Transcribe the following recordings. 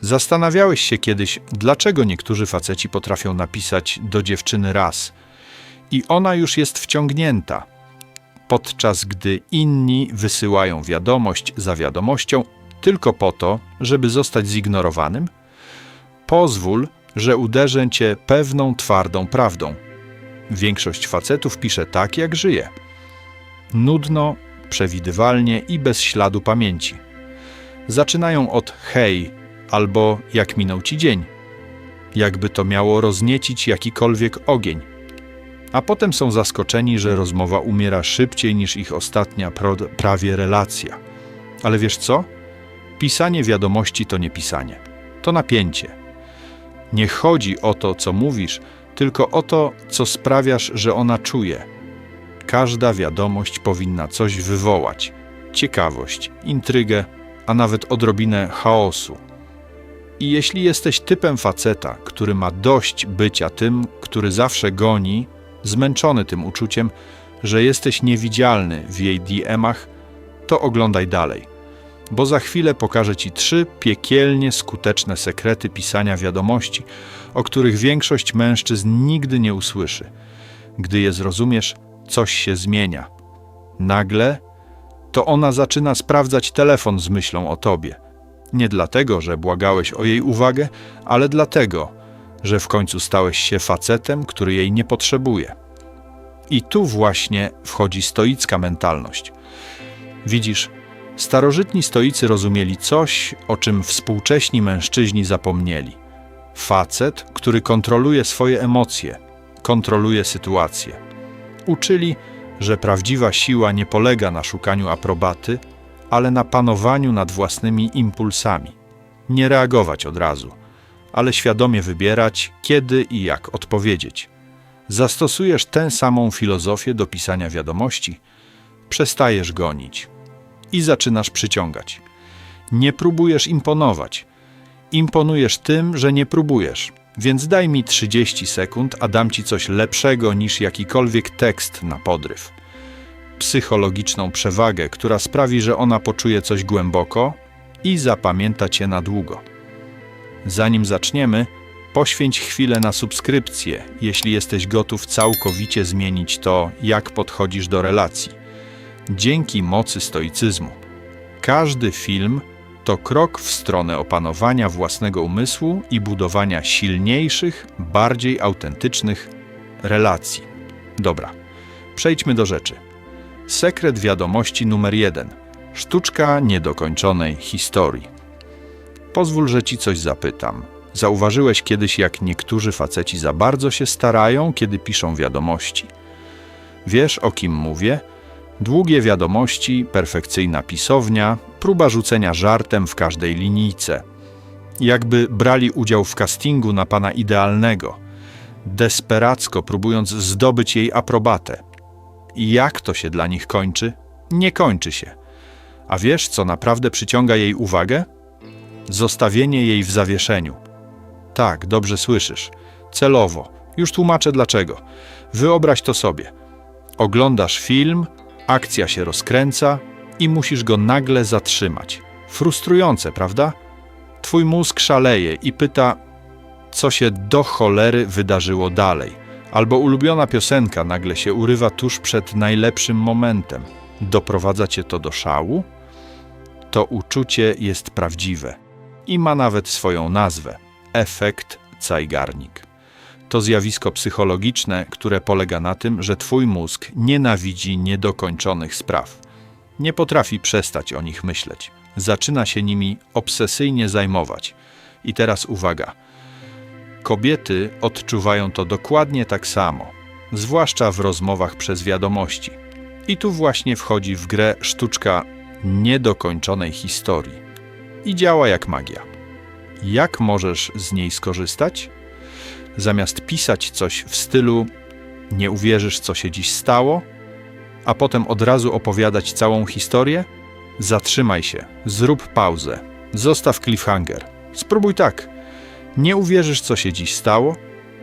Zastanawiałeś się kiedyś, dlaczego niektórzy faceci potrafią napisać do dziewczyny raz i ona już jest wciągnięta, podczas gdy inni wysyłają wiadomość za wiadomością tylko po to, żeby zostać zignorowanym? Pozwól, że uderzę cię pewną twardą prawdą. Większość facetów pisze tak, jak żyje. Nudno, przewidywalnie i bez śladu pamięci. Zaczynają od hej albo jak minął ci dzień. Jakby to miało rozniecić jakikolwiek ogień. A potem są zaskoczeni, że rozmowa umiera szybciej niż ich ostatnia prawie relacja. Ale wiesz co? Pisanie wiadomości to nie pisanie. To napięcie. Nie chodzi o to, co mówisz, tylko o to, co sprawiasz, że ona czuje. Każda wiadomość powinna coś wywołać: ciekawość, intrygę, a nawet odrobinę chaosu. I jeśli jesteś typem faceta, który ma dość bycia tym, który zawsze goni, zmęczony tym uczuciem, że jesteś niewidzialny w jej DM-ach, to oglądaj dalej, bo za chwilę pokażę Ci trzy piekielnie skuteczne sekrety pisania wiadomości, o których większość mężczyzn nigdy nie usłyszy. Gdy je zrozumiesz, coś się zmienia. Nagle to ona zaczyna sprawdzać telefon z myślą o Tobie. Nie dlatego, że błagałeś o jej uwagę, ale dlatego, że w końcu stałeś się facetem, który jej nie potrzebuje. I tu właśnie wchodzi stoicka mentalność. Widzisz, starożytni stoicy rozumieli coś, o czym współcześni mężczyźni zapomnieli. Facet, który kontroluje swoje emocje, kontroluje sytuację. Uczyli, że prawdziwa siła nie polega na szukaniu aprobaty, ale na panowaniu nad własnymi impulsami. Nie reagować od razu, ale świadomie wybierać, kiedy i jak odpowiedzieć. Zastosujesz tę samą filozofię do pisania wiadomości, przestajesz gonić i zaczynasz przyciągać. Nie próbujesz imponować. Imponujesz tym, że nie próbujesz. Więc daj mi 30 sekund, a dam ci coś lepszego niż jakikolwiek tekst na podryw. Psychologiczną przewagę, która sprawi, że ona poczuje coś głęboko i zapamięta cię na długo. Zanim zaczniemy, poświęć chwilę na subskrypcję, jeśli jesteś gotów całkowicie zmienić to, jak podchodzisz do relacji. Dzięki mocy stoicyzmu. Każdy film to krok w stronę opanowania własnego umysłu i budowania silniejszych, bardziej autentycznych relacji. Dobra, przejdźmy do rzeczy. Sekret wiadomości numer jeden. Sztuczka niedokończonej historii. Pozwól, że ci coś zapytam. Zauważyłeś kiedyś, jak niektórzy faceci za bardzo się starają, kiedy piszą wiadomości? Wiesz, o kim mówię? Długie wiadomości, perfekcyjna pisownia, próba rzucenia żartem w każdej linijce. Jakby brali udział w castingu na pana idealnego, desperacko próbując zdobyć jej aprobatę. I jak to się dla nich kończy? Nie kończy się. A wiesz, co naprawdę przyciąga jej uwagę? Zostawienie jej w zawieszeniu. Tak, dobrze słyszysz. Celowo. Już tłumaczę dlaczego. Wyobraź to sobie. Oglądasz film, akcja się rozkręca i musisz go nagle zatrzymać. Frustrujące, prawda? Twój mózg szaleje i pyta, co się do cholery wydarzyło dalej. Albo ulubiona piosenka nagle się urywa tuż przed najlepszym momentem. Doprowadza cię to do szału? To uczucie jest prawdziwe i ma nawet swoją nazwę efekt Zeigarnik. To zjawisko psychologiczne, które polega na tym, że twój mózg nienawidzi niedokończonych spraw. Nie potrafi przestać o nich myśleć. Zaczyna się nimi obsesyjnie zajmować. I teraz uwaga. Kobiety odczuwają to dokładnie tak samo, zwłaszcza w rozmowach przez wiadomości. I tu właśnie wchodzi w grę sztuczka niedokończonej historii. I działa jak magia. Jak możesz z niej skorzystać? Zamiast pisać coś w stylu nie uwierzysz, co się dziś stało, a potem od razu opowiadać całą historię, zatrzymaj się, zrób pauzę, zostaw cliffhanger. Spróbuj tak. Nie uwierzysz, co się dziś stało,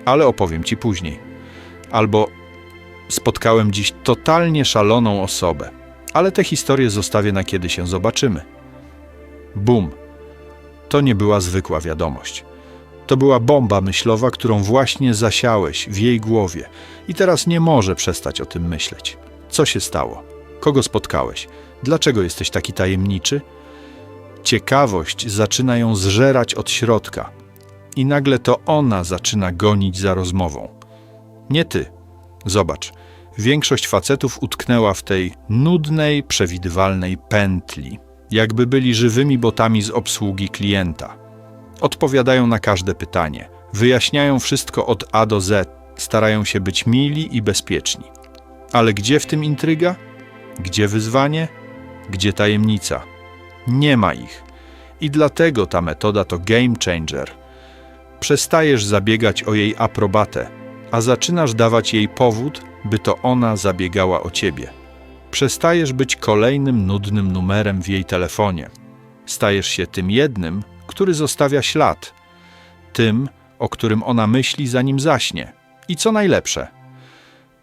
ale opowiem ci później. Albo spotkałem dziś totalnie szaloną osobę, ale tę historię zostawię na kiedy się zobaczymy. Bum. To nie była zwykła wiadomość. To była bomba myślowa, którą właśnie zasiałeś w jej głowie i teraz nie może przestać o tym myśleć. Co się stało? Kogo spotkałeś? Dlaczego jesteś taki tajemniczy? Ciekawość zaczyna ją zżerać od środka i nagle to ona zaczyna gonić za rozmową. Nie ty. Zobacz, większość facetów utknęła w tej nudnej, przewidywalnej pętli, jakby byli żywymi botami z obsługi klienta. Odpowiadają na każde pytanie, wyjaśniają wszystko od A do Z, starają się być mili i bezpieczni. Ale gdzie w tym intryga? Gdzie wyzwanie? Gdzie tajemnica? Nie ma ich. I dlatego ta metoda to game changer. Przestajesz zabiegać o jej aprobatę, a zaczynasz dawać jej powód, by to ona zabiegała o ciebie. Przestajesz być kolejnym nudnym numerem w jej telefonie. Stajesz się tym jednym, który zostawia ślad, tym, o którym ona myśli, zanim zaśnie. I co najlepsze,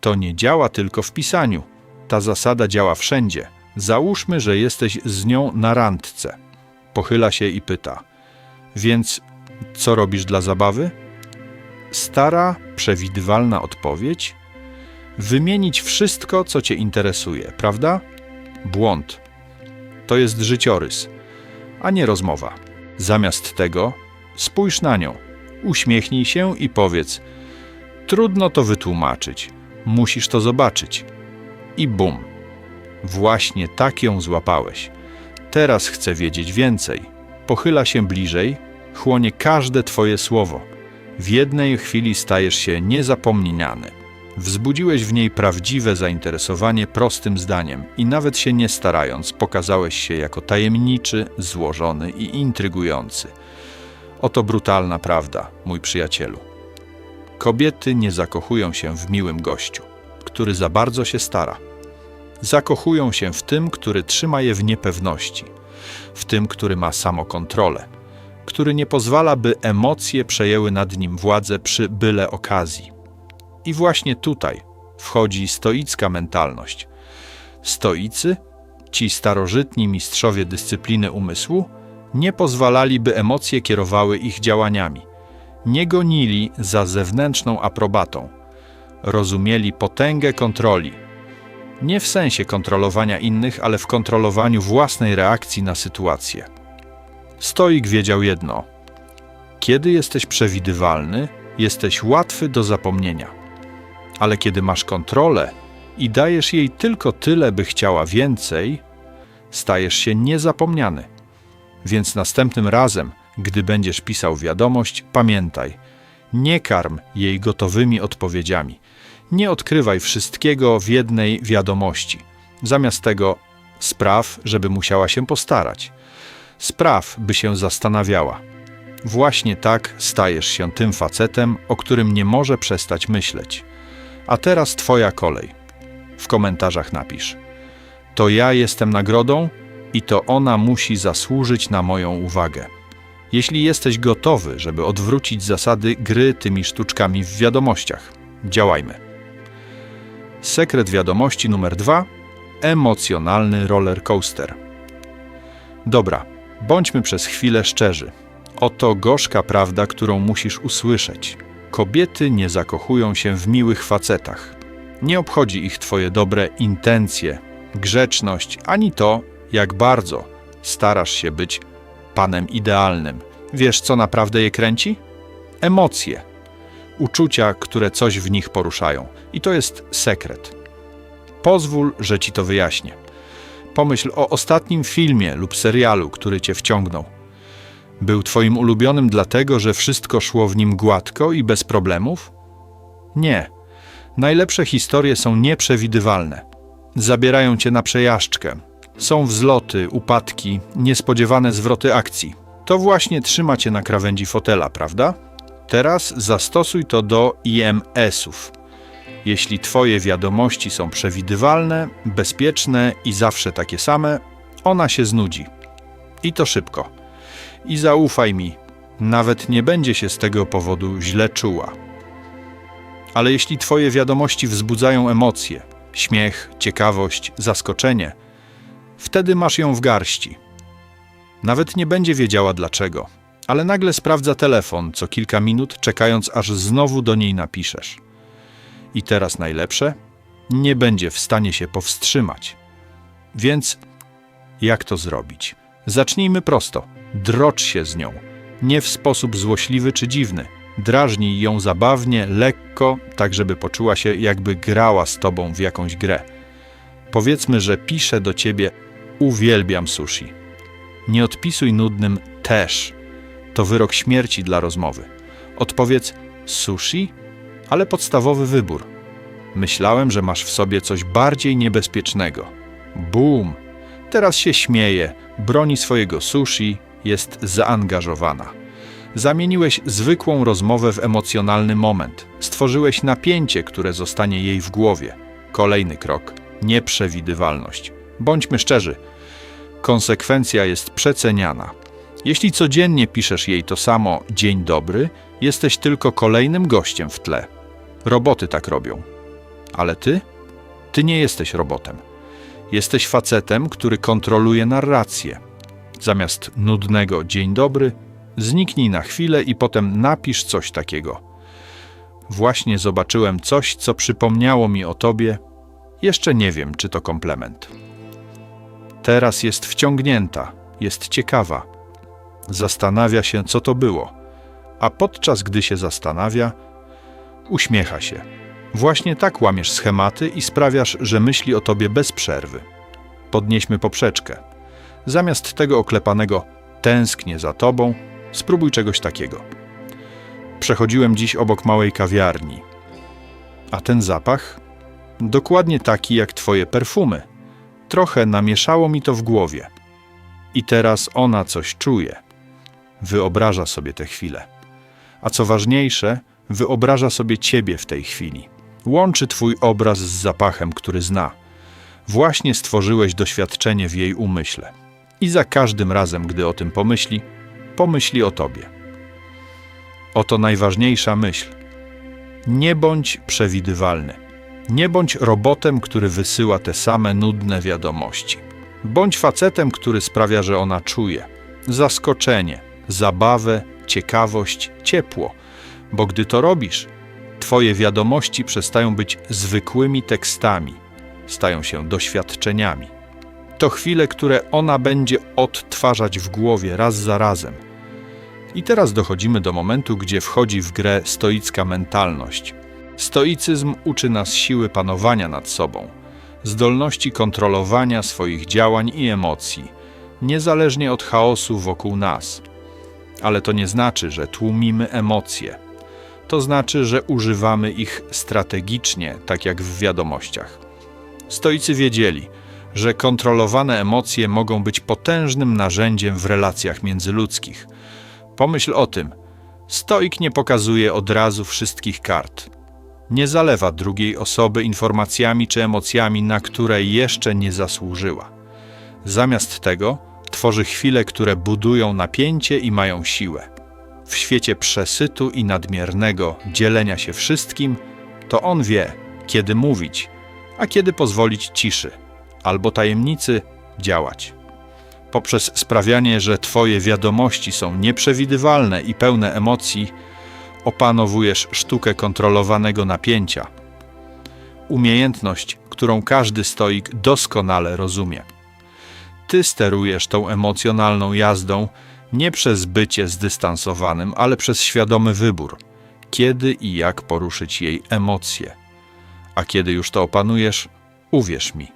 to nie działa tylko w pisaniu. Ta zasada działa wszędzie. Załóżmy, że jesteś z nią na randce. Pochyla się i pyta: Więc co robisz dla zabawy? Stara, przewidywalna odpowiedź: Wymienić wszystko, co cię interesuje, prawda? Błąd. To jest życiorys, a nie rozmowa. Zamiast tego spójrz na nią, uśmiechnij się i powiedz: Trudno to wytłumaczyć, musisz to zobaczyć. I bum. Właśnie tak ją złapałeś. Teraz chcę wiedzieć więcej. Pochyla się bliżej, chłonie każde Twoje słowo. W jednej chwili stajesz się niezapomniany. Wzbudziłeś w niej prawdziwe zainteresowanie prostym zdaniem i nawet się nie starając, pokazałeś się jako tajemniczy, złożony i intrygujący. Oto brutalna prawda, mój przyjacielu. Kobiety nie zakochują się w miłym gościu, który za bardzo się stara. Zakochują się w tym, który trzyma je w niepewności, w tym, który ma samokontrolę, który nie pozwala, by emocje przejęły nad nim władzę przy byle okazji. I właśnie tutaj wchodzi stoicka mentalność. Stoicy, ci starożytni mistrzowie dyscypliny umysłu, nie pozwalali, by emocje kierowały ich działaniami. Nie gonili za zewnętrzną aprobatą. Rozumieli potęgę kontroli. Nie w sensie kontrolowania innych, ale w kontrolowaniu własnej reakcji na sytuację. Stoik wiedział jedno: kiedy jesteś przewidywalny, jesteś łatwy do zapomnienia. Ale kiedy masz kontrolę i dajesz jej tylko tyle, by chciała więcej, stajesz się niezapomniany. Więc następnym razem, gdy będziesz pisał wiadomość, pamiętaj: nie karm jej gotowymi odpowiedziami. Nie odkrywaj wszystkiego w jednej wiadomości. Zamiast tego spraw, żeby musiała się postarać. Spraw, by się zastanawiała. Właśnie tak stajesz się tym facetem, o którym nie może przestać myśleć. A teraz Twoja kolej. W komentarzach napisz: To ja jestem nagrodą i to ona musi zasłużyć na moją uwagę. Jeśli jesteś gotowy, żeby odwrócić zasady gry tymi sztuczkami w wiadomościach, działajmy. Sekret wiadomości numer dwa: emocjonalny roller coaster. Dobra, bądźmy przez chwilę szczerzy. Oto gorzka prawda, którą musisz usłyszeć. Kobiety nie zakochują się w miłych facetach. Nie obchodzi ich twoje dobre intencje, grzeczność, ani to, jak bardzo starasz się być panem idealnym. Wiesz, co naprawdę je kręci? Emocje, uczucia, które coś w nich poruszają. I to jest sekret. Pozwól, że ci to wyjaśnię. Pomyśl o ostatnim filmie lub serialu, który cię wciągnął. Był twoim ulubionym dlatego, że wszystko szło w nim gładko i bez problemów? Nie. Najlepsze historie są nieprzewidywalne. Zabierają cię na przejażdżkę. Są wzloty, upadki, niespodziewane zwroty akcji. To właśnie trzyma cię na krawędzi fotela, prawda? Teraz zastosuj to do IMS-ów. Jeśli Twoje wiadomości są przewidywalne, bezpieczne i zawsze takie same, ona się znudzi. I to szybko. I zaufaj mi, nawet nie będzie się z tego powodu źle czuła. Ale jeśli Twoje wiadomości wzbudzają emocje, śmiech, ciekawość, zaskoczenie, wtedy masz ją w garści. Nawet nie będzie wiedziała dlaczego, ale nagle sprawdza telefon co kilka minut, czekając aż znowu do niej napiszesz. I teraz najlepsze? Nie będzie w stanie się powstrzymać. Więc jak to zrobić? Zacznijmy prosto. Drocz się z nią. Nie w sposób złośliwy czy dziwny. Drażnij ją zabawnie, lekko, tak żeby poczuła się, jakby grała z tobą w jakąś grę. Powiedzmy, że pisze do ciebie: Uwielbiam sushi. Nie odpisuj nudnym też. To wyrok śmierci dla rozmowy. Odpowiedz sushi, ale podstawowy wybór. Myślałem, że masz w sobie coś bardziej niebezpiecznego. Bum! Teraz się śmieje, broni swojego sushi, jest zaangażowana. Zamieniłeś zwykłą rozmowę w emocjonalny moment. Stworzyłeś napięcie, które zostanie jej w głowie. Kolejny krok nieprzewidywalność. Bądźmy szczerzy, konsekwencja jest przeceniana. Jeśli codziennie piszesz jej to samo dzień dobry, jesteś tylko kolejnym gościem w tle. Roboty tak robią. Ale ty? Ty nie jesteś robotem. Jesteś facetem, który kontroluje narrację. Zamiast nudnego dzień dobry, zniknij na chwilę i potem napisz coś takiego. Właśnie zobaczyłem coś, co przypomniało mi o tobie. Jeszcze nie wiem, czy to komplement. Teraz jest wciągnięta, jest ciekawa. Zastanawia się, co to było, a podczas gdy się zastanawia, uśmiecha się. Właśnie tak łamiesz schematy i sprawiasz, że myśli o tobie bez przerwy. Podnieśmy poprzeczkę. Zamiast tego oklepanego tęsknię za tobą, spróbuj czegoś takiego. Przechodziłem dziś obok małej kawiarni. A ten zapach? Dokładnie taki jak twoje perfumy. Trochę namieszało mi to w głowie. I teraz ona coś czuje. Wyobraża sobie tę chwilę. A co ważniejsze, wyobraża sobie ciebie w tej chwili. Łączy twój obraz z zapachem, który zna. Właśnie stworzyłeś doświadczenie w jej umyśle. I za każdym razem, gdy o tym pomyśli, pomyśli o tobie. Oto najważniejsza myśl. Nie bądź przewidywalny. Nie bądź robotem, który wysyła te same nudne wiadomości. Bądź facetem, który sprawia, że ona czuje zaskoczenie, zabawę, ciekawość, ciepło, bo gdy to robisz, Twoje wiadomości przestają być zwykłymi tekstami, stają się doświadczeniami. To chwile, które ona będzie odtwarzać w głowie raz za razem. I teraz dochodzimy do momentu, gdzie wchodzi w grę stoicka mentalność. Stoicyzm uczy nas siły panowania nad sobą, zdolności kontrolowania swoich działań i emocji, niezależnie od chaosu wokół nas. Ale to nie znaczy, że tłumimy emocje. To znaczy, że używamy ich strategicznie, tak jak w wiadomościach. Stoicy wiedzieli, że kontrolowane emocje mogą być potężnym narzędziem w relacjach międzyludzkich. Pomyśl o tym. Stoik nie pokazuje od razu wszystkich kart. Nie zalewa drugiej osoby informacjami czy emocjami, na które jeszcze nie zasłużyła. Zamiast tego tworzy chwile, które budują napięcie i mają siłę. W świecie przesytu i nadmiernego dzielenia się wszystkim, to on wie, kiedy mówić, a kiedy pozwolić ciszy albo tajemnicy działać. Poprzez sprawianie, że Twoje wiadomości są nieprzewidywalne i pełne emocji, opanowujesz sztukę kontrolowanego napięcia. Umiejętność, którą każdy stoik doskonale rozumie. Ty sterujesz tą emocjonalną jazdą nie przez bycie zdystansowanym, ale przez świadomy wybór, kiedy i jak poruszyć jej emocje. A kiedy już to opanujesz, uwierz mi,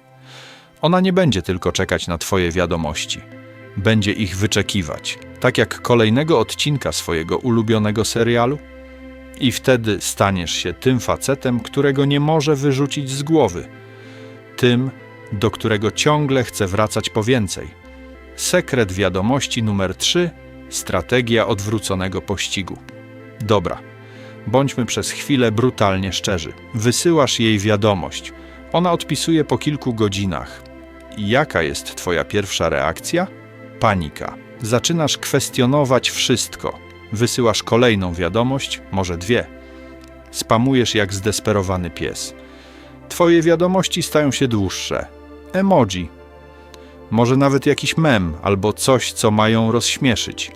ona nie będzie tylko czekać na Twoje wiadomości, będzie ich wyczekiwać, tak jak kolejnego odcinka swojego ulubionego serialu. I wtedy staniesz się tym facetem, którego nie może wyrzucić z głowy, tym, do którego ciągle chce wracać po więcej. Sekret wiadomości numer 3 Strategia odwróconego pościgu. Dobra, bądźmy przez chwilę brutalnie szczerzy. Wysyłasz jej wiadomość. Ona odpisuje po kilku godzinach. Jaka jest Twoja pierwsza reakcja? Panika. Zaczynasz kwestionować wszystko. Wysyłasz kolejną wiadomość, może dwie. Spamujesz jak zdesperowany pies. Twoje wiadomości stają się dłuższe. Emoji. może nawet jakiś mem albo coś, co mają rozśmieszyć.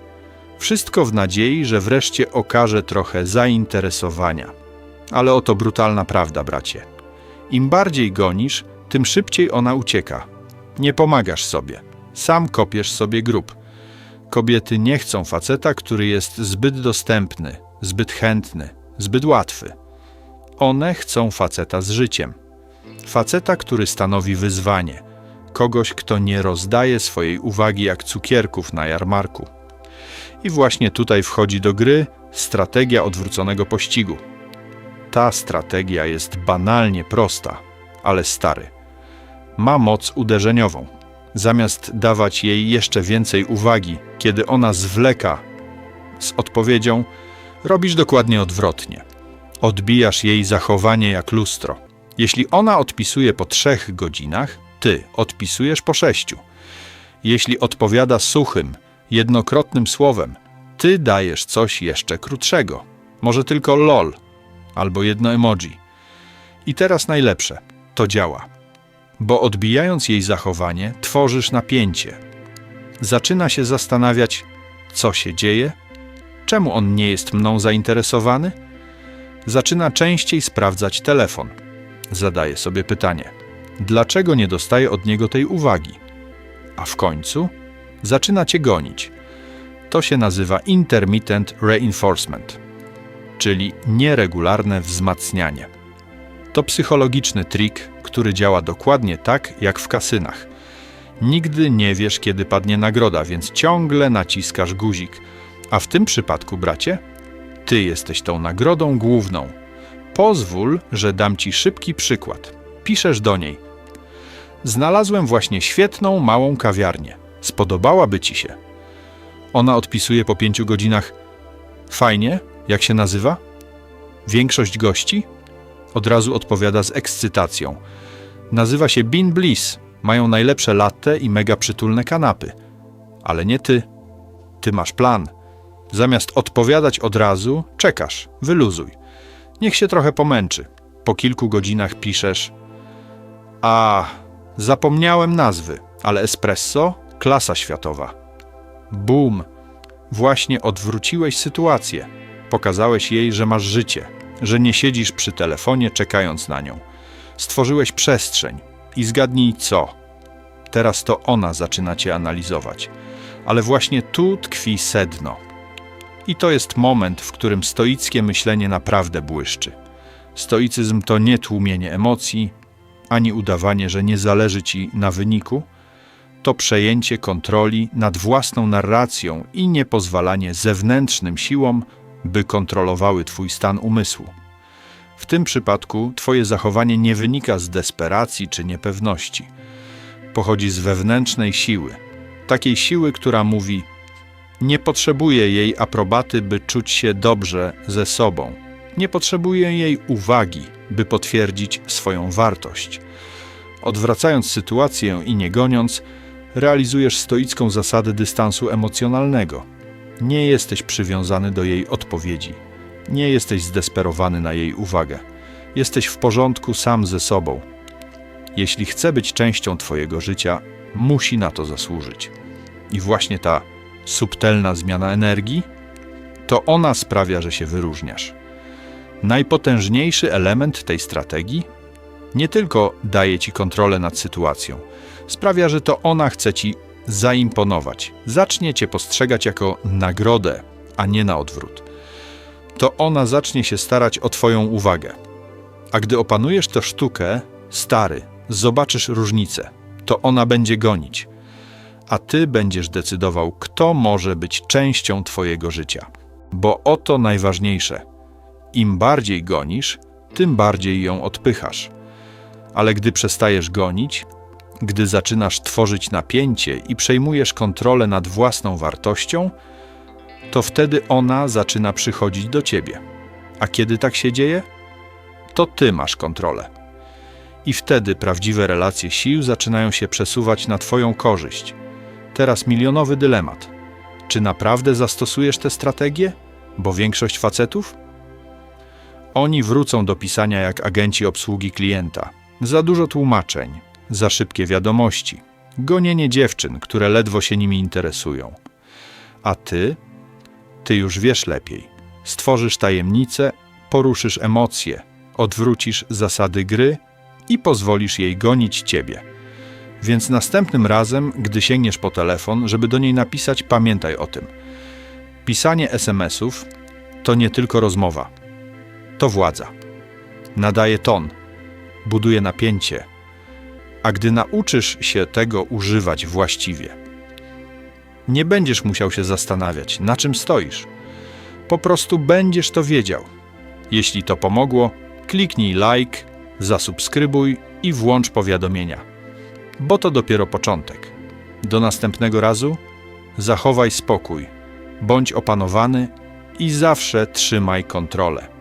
Wszystko w nadziei, że wreszcie okaże trochę zainteresowania. Ale oto brutalna prawda, bracie. Im bardziej gonisz, tym szybciej ona ucieka. Nie pomagasz sobie. Sam kopiesz sobie grób. Kobiety nie chcą faceta, który jest zbyt dostępny, zbyt chętny, zbyt łatwy. One chcą faceta z życiem. Faceta, który stanowi wyzwanie. Kogoś, kto nie rozdaje swojej uwagi jak cukierków na jarmarku. I właśnie tutaj wchodzi do gry strategia odwróconego pościgu. Ta strategia jest banalnie prosta, ale stary. Ma moc uderzeniową. Zamiast dawać jej jeszcze więcej uwagi, kiedy ona zwleka z odpowiedzią, robisz dokładnie odwrotnie. Odbijasz jej zachowanie jak lustro. Jeśli ona odpisuje po trzech godzinach, ty odpisujesz po sześciu. Jeśli odpowiada suchym, jednokrotnym słowem, ty dajesz coś jeszcze krótszego. Może tylko lol albo jedno emoji. I teraz najlepsze to działa, bo odbijając jej zachowanie, tworzysz napięcie. Zaczyna się zastanawiać, co się dzieje, czemu on nie jest mną zainteresowany. Zaczyna częściej sprawdzać telefon. Zadaje sobie pytanie: dlaczego nie dostaje od niego tej uwagi? A w końcu zaczyna cię gonić. To się nazywa intermittent reinforcement, czyli nieregularne wzmacnianie. To psychologiczny trik, który działa dokładnie tak jak w kasynach. Nigdy nie wiesz, kiedy padnie nagroda, więc ciągle naciskasz guzik. A w tym przypadku, bracie, ty jesteś tą nagrodą główną. Pozwól, że dam ci szybki przykład. Piszesz do niej: Znalazłem właśnie świetną, małą kawiarnię. Spodobałaby ci się. Ona odpisuje po pięciu godzinach: Fajnie, jak się nazywa? Większość gości? Od razu odpowiada z ekscytacją. Nazywa się Bean Bliss. Mają najlepsze latte i mega przytulne kanapy. Ale nie ty. Ty masz plan. Zamiast odpowiadać od razu, czekasz, wyluzuj. Niech się trochę pomęczy. Po kilku godzinach piszesz: A, zapomniałem nazwy, ale espresso klasa światowa. Bum! Właśnie odwróciłeś sytuację. Pokazałeś jej, że masz życie, że nie siedzisz przy telefonie czekając na nią. Stworzyłeś przestrzeń i zgadnij co. Teraz to ona zaczyna cię analizować. Ale właśnie tu tkwi sedno. I to jest moment, w którym stoickie myślenie naprawdę błyszczy. Stoicyzm to nie tłumienie emocji, ani udawanie, że nie zależy ci na wyniku, to przejęcie kontroli nad własną narracją i niepozwalanie zewnętrznym siłom, by kontrolowały twój stan umysłu. W tym przypadku twoje zachowanie nie wynika z desperacji czy niepewności. Pochodzi z wewnętrznej siły, takiej siły, która mówi: Nie potrzebuję jej aprobaty, by czuć się dobrze ze sobą. Nie potrzebuję jej uwagi, by potwierdzić swoją wartość. Odwracając sytuację i nie goniąc, realizujesz stoicką zasadę dystansu emocjonalnego. Nie jesteś przywiązany do jej odpowiedzi. Nie jesteś zdesperowany na jej uwagę. Jesteś w porządku sam ze sobą. Jeśli chce być częścią Twojego życia, musi na to zasłużyć. I właśnie ta subtelna zmiana energii to ona sprawia, że się wyróżniasz. Najpotężniejszy element tej strategii nie tylko daje ci kontrolę nad sytuacją, sprawia, że to ona chce ci zaimponować. Zacznie cię postrzegać jako nagrodę, a nie na odwrót. To ona zacznie się starać o twoją uwagę. A gdy opanujesz tę sztukę, stary, zobaczysz różnicę. To ona będzie gonić, a ty będziesz decydował, kto może być częścią twojego życia. Bo oto najważniejsze. Im bardziej gonisz, tym bardziej ją odpychasz. Ale gdy przestajesz gonić, gdy zaczynasz tworzyć napięcie i przejmujesz kontrolę nad własną wartością, to wtedy ona zaczyna przychodzić do ciebie. A kiedy tak się dzieje? To ty masz kontrolę. I wtedy prawdziwe relacje sił zaczynają się przesuwać na twoją korzyść. Teraz milionowy dylemat. Czy naprawdę zastosujesz tę strategię? Bo większość facetów? Oni wrócą do pisania jak agenci obsługi klienta. Za dużo tłumaczeń, za szybkie wiadomości, gonienie dziewczyn, które ledwo się nimi interesują. A ty? Ty już wiesz lepiej. Stworzysz tajemnicę, poruszysz emocje, odwrócisz zasady gry i pozwolisz jej gonić ciebie. Więc następnym razem, gdy sięgniesz po telefon, żeby do niej napisać, pamiętaj o tym. Pisanie SMS-ów to nie tylko rozmowa, to władza. Nadaje ton, buduje napięcie, a gdy nauczysz się tego używać właściwie, nie będziesz musiał się zastanawiać, na czym stoisz. Po prostu będziesz to wiedział. Jeśli to pomogło, kliknij like, zasubskrybuj i włącz powiadomienia, bo to dopiero początek. Do następnego razu zachowaj spokój, bądź opanowany i zawsze trzymaj kontrolę.